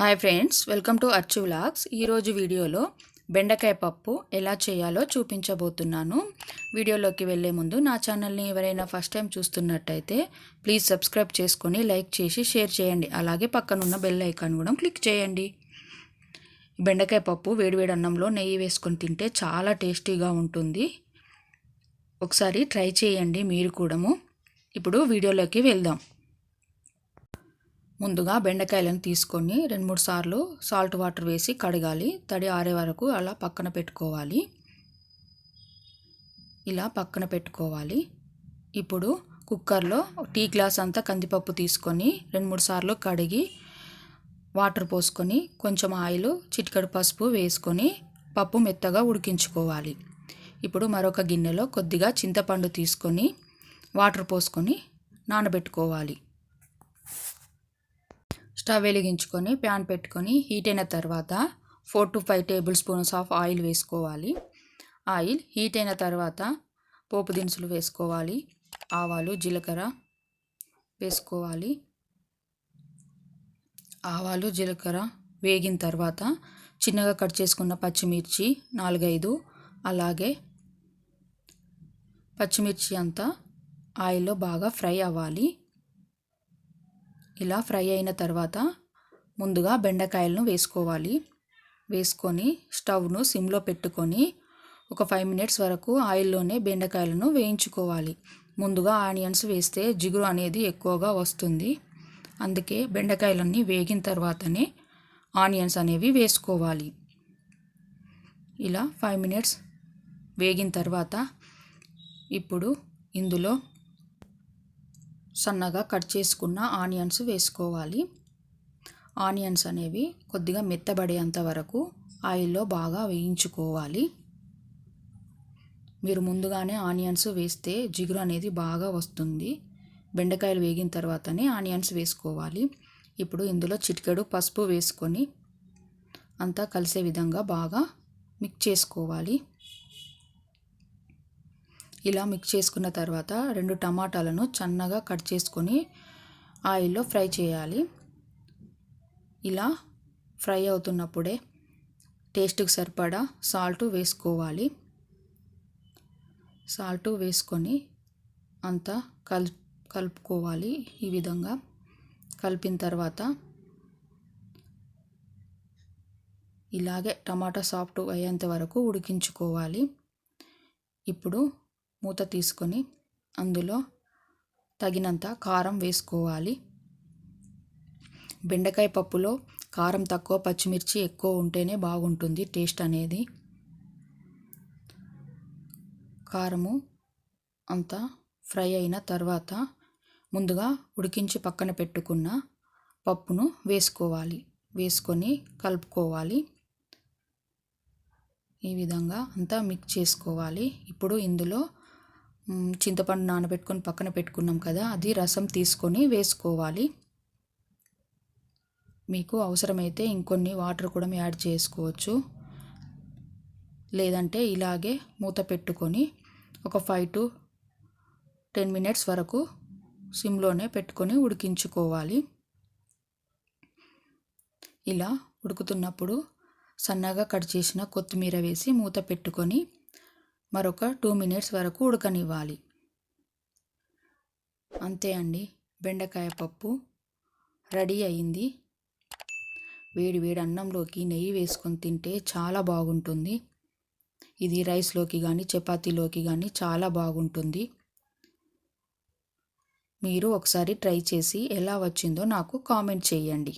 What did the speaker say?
Hi friends welcome to Achchu vlogs. ఈరోజు వీడియోలో బెండకాయ పప్పు ఎలా చేయాలో చూపించబోతున్నాను. వీడియోలోకి వెళ్ళే ముందు నా ఛానల్ని ఎవరైనా ఫస్ట్ టైం చూస్తున్నట్టయితే ప్లీజ్ సబ్స్క్రైబ్ చేసుకొని లైక్ చేసి షేర్ చేయండి. అలాగే పక్కనున్న బెల్ ఐకాన్ కూడా క్లిక్ చేయండి. బెండకాయ పప్పు వేడివేడి అన్నంలో నెయ్యి వేసుకొని తింటే చాలా టేస్టీగా ఉంటుంది. ఒకసారి ట్రై చేయండి మీరు కూడాము ఇప్పుడు వీడియోలోకి వెళ్దాం. ముందుగా బెండకాయలను తీసుకొని రెండు మూడు సార్లు సాల్ట్ వాటర్ వేసి కడగాలి. తడి ఆరే వరకు అలా పక్కన పెట్టుకోవాలి. ఇలా పక్కన పెట్టుకోవాలి. ఇప్పుడు కుక్కర్లో టీ గ్లాస్ అంతా కందిపప్పు తీసుకొని రెండు మూడు సార్లు కడిగి వాటర్ పోసుకొని కొంచెం ఆయిల్ చిటికడు పసుపు వేసుకొని పప్పు మెత్తగా ఉడికించుకోవాలి. ఇప్పుడు మరొక గిన్నెలో కొద్దిగా చింతపండు తీసుకొని వాటర్ పోసుకొని నానబెట్టుకోవాలి. స్టవ్ వెలిగించుకొని ప్యాన్ పెట్టుకొని హీట్ అయిన తర్వాత four to five tablespoons of oil వేసుకోవాలి. ఆయిల్ హీట్ అయిన తర్వాత పోపు దినుసులు వేసుకోవాలి. ఆవాలు జీలకర్ర వేసుకోవాలి. ఆవాలు జీలకర్ర వేగిన తర్వాత చిన్నగా కట్ చేసుకున్న పచ్చిమిర్చి నాలుగైదు. అలాగే పచ్చిమిర్చి అంతా ఆయిల్లో బాగా ఫ్రై అవ్వాలి. ఇలా ఫ్రై అయిన తర్వాత ముందుగా బెండకాయలను వేసుకోవాలి. వేసుకొని స్టవ్ను సిమ్లో పెట్టుకొని ఒక ఫైవ్ మినిట్స్ వరకు ఆయిల్లోనే బెండకాయలను వేయించుకోవాలి. ముందుగా ఆనియన్స్ వేస్తే జిగురు అనేది ఎక్కువగా వస్తుంది. అందుకే బెండకాయలన్నీ వేగిన తర్వాతనే ఆనియన్స్ అనేవి వేసుకోవాలి. ఇలా ఫైవ్ మినిట్స్ వేగిన తర్వాత ఇప్పుడు ఇందులో సన్నగా కట్ చేసుకున్న ఆనియన్స్ వేసుకోవాలి. ఆనియన్స్ అనేవి కొద్దిగా మెత్తబడేంత వరకు ఆయిల్లో బాగా వేయించుకోవాలి. మీరు ముందుగానే ఆనియన్స్ వేస్తే జిగురు అనేది బాగా వస్తుంది. బెండకాయలు వేగిన తర్వాతనే ఆనియన్స్ వేసుకోవాలి. ఇప్పుడు ఇందులో చిటికెడు పసుపు వేసుకొని అంతా కలిసే విధంగా బాగా మిక్స్ చేసుకోవాలి. ఇలా మిక్స్ చేసుకున్న తర్వాత రెండు టమాటాలను సన్నగా కట్ చేసుకొని ఆయిల్లో ఫ్రై చేయాలి. ఇలా ఫ్రై అవుతున్నప్పుడే టేస్ట్కి సరిపడా సాల్ట్ వేసుకోవాలి. సాల్ట్ వేసుకొని అంతా కల్ కలుపుకోవాలి ఈ విధంగా. కలిపిన తర్వాత ఇలాగే టమాటా సాఫ్ట్ అయ్యేంత వరకు ఉడికించుకోవాలి. ఇప్పుడు మూత తీసుకొని అందులో తగినంత కారం వేసుకోవాలి. బెండకాయ పప్పులో కారం తక్కువ పచ్చిమిర్చి ఎక్కువ ఉంటేనే బాగుంటుంది టేస్ట్ అనేది. కారము అంతా ఫ్రై అయిన తర్వాత ముందుగా ఉడికించి పక్కన పెట్టుకున్న పప్పును వేసుకోవాలి. వేసుకొని కలుపుకోవాలి. ఈ విధంగా అంతా మిక్స్ చేసుకోవాలి. ఇప్పుడు ఇందులో చింతపండు నానబెట్టుకొని పక్కన పెట్టుకున్నాం కదా అది రసం తీసుకొని వేసుకోవాలి. మీకు అవసరమైతే ఇంకొన్ని వాటర్ కూడా యాడ్ చేసుకోవచ్చు. లేదంటే ఇలాగే మూత పెట్టుకొని ఒక ఫైవ్ టు టెన్ మినిట్స్ వరకు సిమ్లోనే పెట్టుకొని ఉడికించుకోవాలి. ఇలా ఉడుకుతున్నప్పుడు సన్నగా కట్ చేసిన కొత్తిమీర వేసి మూత పెట్టుకొని మరొక టూ మినిట్స్ వరకు ఉడకనివ్వాలి. అంతే అండి. బెండకాయ పప్పు రెడీ అయింది. వేడి వేడి అన్నంలోకి నెయ్యి వేసుకొని తింటే చాలా బాగుంటుంది. ఇది రైస్లోకి కానీ చపాతీలోకి కానీ చాలా బాగుంటుంది. మీరు ఒకసారి ట్రై చేసి ఎలా వచ్చిందో నాకు కామెంట్ చేయండి.